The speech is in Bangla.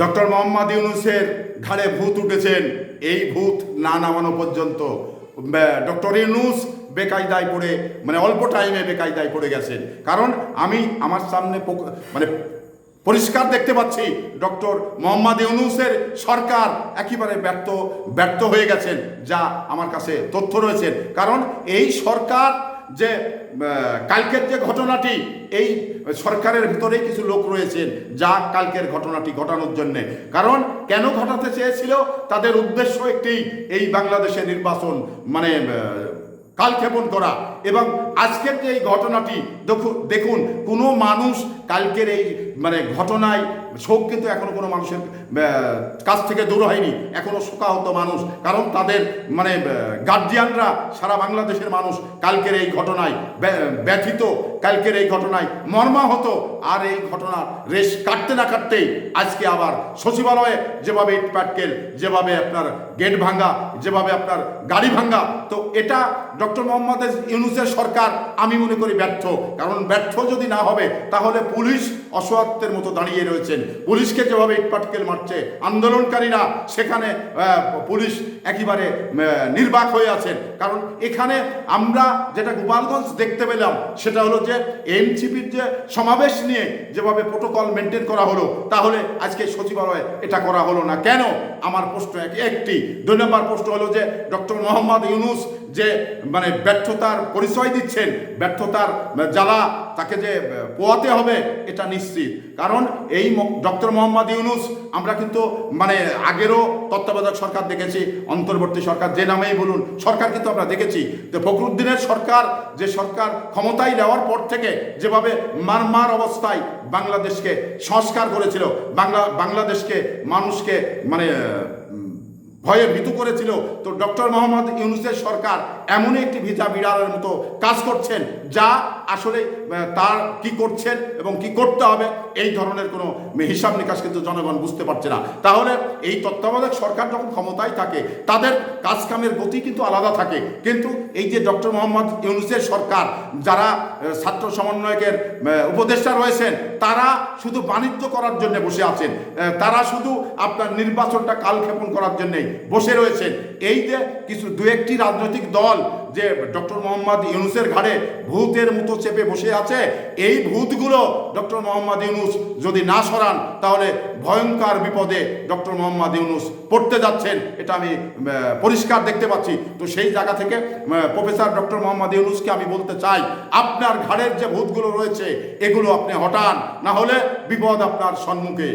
ডক্টর মোহাম্মদ ইউনুসের ঘাড়ে ভূত উঠেছেন। এই ভূত না নামানো পর্যন্ত ডক্টর ইউনুস বেকায়দায় পড়ে মানে অল্প টাইমে বেকায়দায় পড়ে গেছেন। কারণ আমি আমার সামনে মানে পরিষ্কার দেখতে পাচ্ছি, ডক্টর মোহাম্মদ ইউনুসের সরকার একেবারে ব্যর্থ ব্যর্থ হয়ে গেছেন, যা আমার কাছে তথ্য রয়েছে। কারণ এই সরকার যে কালকের যে ঘটনাটি, এই সরকারের ভিতরেই কিছু লোক রয়েছেন যা কালকের ঘটনাটি ঘটানোর জন্যে। কারণ কেন ঘটাতে চেয়েছিল? তাদের উদ্দেশ্য একটি, এই বাংলাদেশে নির্বাচন মানে কালক্ষেপণ করা এবং আজকের যে এই ঘটনাটি দেখুন, কোনো মানুষ কালকের এই মানে ঘটনায় শোক কিন্তু এখনও কোনো মানুষের কাছ থেকে দূর হয়নি। এখনও শোকাহত মানুষ। কারণ তাদের মানে গার্জিয়ানরা সারা বাংলাদেশের মানুষ কালকের এই ঘটনায় ব্য- ব্যথিত, কালকের এই ঘটনায় মর্মাহত। আর এই ঘটনা রেশ কাটতে না কাটতেই আজকে আবার সচিবালয়ে যেভাবে ইটপাটকেল, যেভাবে আপনার গেট ভাঙ্গা যেভাবে আপনার গাড়ি ভাঙ্গা তো এটা ডক্টর মোহাম্মদ ইউনুসের সরকার আমি মনে করি ব্যর্থ। কারণ ব্যর্থ যদি না হবে, তাহলে পুলিশ অসহায়ত্বের মতো দাঁড়িয়ে রয়েছেন। পুলিশকে যেভাবে ইটপাটকেল মারছে, আন্দোলনকারীরা সেখানে পুলিশ একেবারে নির্বাক হয়ে আছেন। কারণ এখানে আমরা যেটা গোপালগঞ্জ দেখতে পেলাম, সেটা হলো যে এনসিপির যে সমাবেশ নিয়ে যেভাবে প্রোটোকল মেনটেন করা হলো, তাহলে আজকে সচিবালয়ে এটা করা হলো না। কেন? আমার প্রশ্ন এক- একটি। দুই নম্বর প্রশ্ন হলো যে ডক্টর মোহাম্মদ ইউনুস যে মানে ব্যর্থতার পরিচয় দিচ্ছেন, ব্যর্থতার জ্বালা তাকে যে পোয়াতে হবে, এটা নিশ্চিত। কারণ এই ডক্টর মোহাম্মদ ইউনুস, আমরা কিন্তু মানে আগেরও তত্ত্বাবধায়ক সরকার দেখেছি, অন্তর্বর্তী সরকার, যে নামেই বলুন, সরকার কিন্তু আমরা দেখেছি। তো ফখরুদ্দিনের সরকার, যে সরকার ক্ষমতায় নেওয়ার পর থেকে যেভাবে মার মার অবস্থায় বাংলাদেশকে সংস্কার করেছিল, বাংলা, বাংলাদেশকে মানুষকে মানে ভয়ে ভীতু করেছিল। তো ডক্টর মোহাম্মদ ইউনুসের সরকার এমনই একটি ভিজা বিড়ালের মতো কাজ করছেন, যা আসলে তার কি করছেন এবং কি করতে হবে, এই ধরনের কোনো হিসাব নিকাশ কিন্তু জনগণ বুঝতে পারছে না। তাহলে এই তত্ত্বাবধায়ক সরকার যখন ক্ষমতায় থাকে, তাদের কাজ কামের গতি কিন্তু আলাদা থাকে। কিন্তু এই যে ডক্টর মোহাম্মদ ইউনুসের সরকার, যারা ছাত্র সমন্বয়কের উপদেষ্টা রয়েছেন, তারা শুধু বাণিজ্য করার জন্য বসে আছেন। তারা শুধু আপনার নির্বাচনটা কালক্ষেপণ করার জন্যই। বসে রয়েছেন। এই যে কিছু দু একটি রাজনৈতিক দল যে ডক্টর মোহাম্মদ ইউনুসের ঘাড়ে ভূতের মতো চেপে বসে আছে, এই ভূতগুলো ডক্টর মোহাম্মদ ইউনুস যদি না সরান, তাহলে ভয়ঙ্কর বিপদে ডক্টর মোহাম্মদ ইউনুস পড়তে যাচ্ছেন। এটা আমি পরিষ্কার দেখতে পাচ্ছি। তো সেই জায়গা থেকে প্রফেসর ডক্টর মোহাম্মদ ইউনুসকে আমি বলতে চাই, আপনার ঘাড়ের যে ভূতগুলো রয়েছে, এগুলো আপনি হটান, না হলে বিপদ আপনার সম্মুখে